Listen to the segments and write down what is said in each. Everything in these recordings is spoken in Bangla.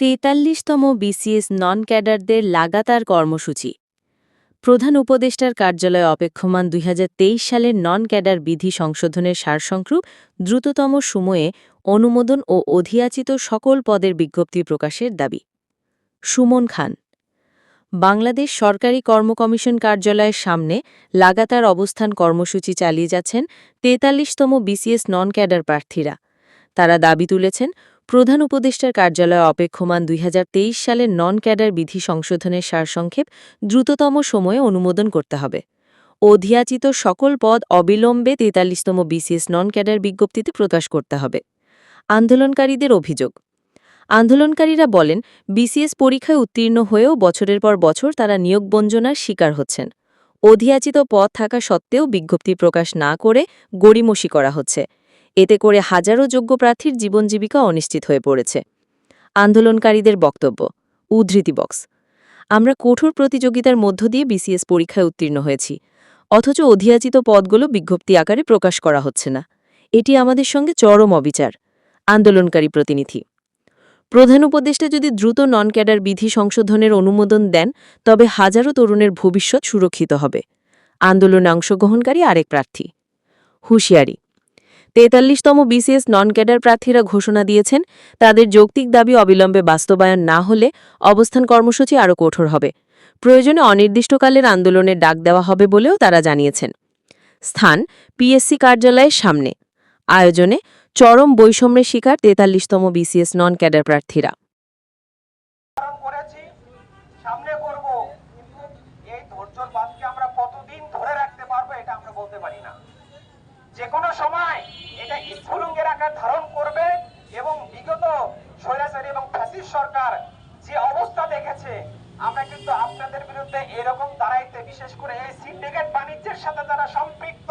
তেতাল্লিশতম বিসিএস নন ক্যাডারদের লাগাতার কর্মসূচি। প্রধান উপদেষ্টার কার্যালয়ে অপেক্ষমান দুই হাজার তেইশ সালের নন ক্যাডার বিধি সংশোধনের সারসংক্ষেপ দ্রুততম সময়ে অনুমোদন ও অধিয়াচিত সকল পদের বিজ্ঞপ্তি প্রকাশের দাবি। সুমন খান, বাংলাদেশ সরকারি কর্মকমিশন কার্যালয়ের সামনে লাগাতার অবস্থান কর্মসূচি চালিয়ে যাচ্ছেন তেতাল্লিশতম বিসিএস নন ক্যাডার প্রার্থীরা। তারা দাবি তুলেছেন প্রধান উপদেষ্টার কার্যালয়ে অপেক্ষমান দুই হাজার তেইশ সালের নন ক্যাডার বিধি সংশোধনের সারসংক্ষেপ দ্রুততম সময়ে অনুমোদন করতে হবে। অধিয়াচিত সকল পদ অবিলম্বে তেতাল্লিশতম বিসিএস নন ক্যাডার বিজ্ঞপ্তিতে প্রকাশ করতে হবে। আন্দোলনকারীদের অভিযোগ। আন্দোলনকারীরা বলেন, বিসিএস পরীক্ষায় উত্তীর্ণ হয়েও বছরের পর বছর তারা নিয়োগ বঞ্চনার শিকার হচ্ছেন। অধিয়াচিত পদ থাকা সত্ত্বেও বিজ্ঞপ্তি প্রকাশ না করে গড়িমসি করা হচ্ছে। এতে করে হাজারো যোগ্য প্রার্থীর জীবন জীবিকা অনিশ্চিত হয়ে পড়েছে। আন্দোলনকারীদের বক্তব্য, উদ্ধৃতি বক্স। আমরা কঠোর প্রতিযোগিতার মধ্য দিয়ে বিসিএস পরীক্ষায় উত্তীর্ণ হয়েছি, অথচ অধিয়াচিত পদগুলো বিজ্ঞপ্তি আকারে প্রকাশ করা হচ্ছে না। এটি আমাদের সঙ্গে চরম অবিচার, আন্দোলনকারী প্রতিনিধি। প্রধান উপদেষ্টা যদি দ্রুত নন ক্যাডার বিধি সংশোধনের অনুমোদন দেন, তবে হাজারো তরুণের ভবিষ্যৎ সুরক্ষিত হবে। আন্দোলনে অংশগ্রহণকারী আরেক প্রার্থী। হুঁশিয়ারি তেতাল্লিশতম বিসিএস নন ক্যাডার প্রার্থীরা ঘোষণা দিয়েছেন, তাদের যৌক্তিক দাবি অবিলম্বে বাস্তবায়ন না হলে অবস্থান কর্মসূচি আরও কঠোর হবে। প্রয়োজনে অনির্দিষ্টকালের আন্দোলনের ডাক দেওয়া হবে বলেও তারা জানিয়েছেন। স্থান, পিএসসি কার্যালয়ের সামনে। আয়োজনে চরম বৈষম্যের শিকার তেতাল্লিশতম বিসিএস নন ক্যাডার প্রার্থীরা যে কোনো সময় এটা স্ফুলঙ্গের আকার ধারণ করবে এবং বিগত স্বৈরাচারী এবং ফ্যাসিস সরকার যে অবস্থা দেখেছে, আমরা কিন্তু আপনাদের বিরুদ্ধে এরকম দাঁড়াইতে, বিশেষ করে এই সিন্ডিকেট বাণিজ্যের সাথে যারা সম্পৃক্ত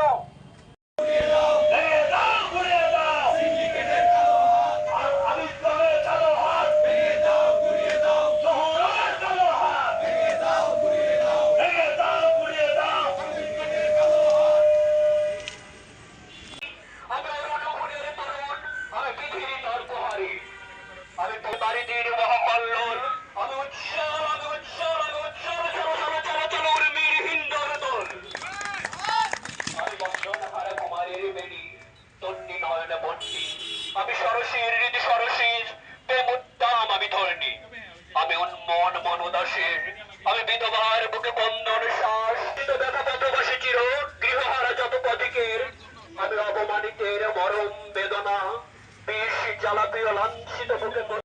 আমি সরসীর হৃদি সরসীর, প্রেমোদ্দাম আমি ধর্ণী। আমি উন্মন মনোদাসের আমি বিধবার বুকে বন্ধন শ্বাস ব্যথা পথবাসী চির গৃহহারা যত পথিকের আমি অবমানিতের জ্বালাতে লাঞ্ছিত বুকে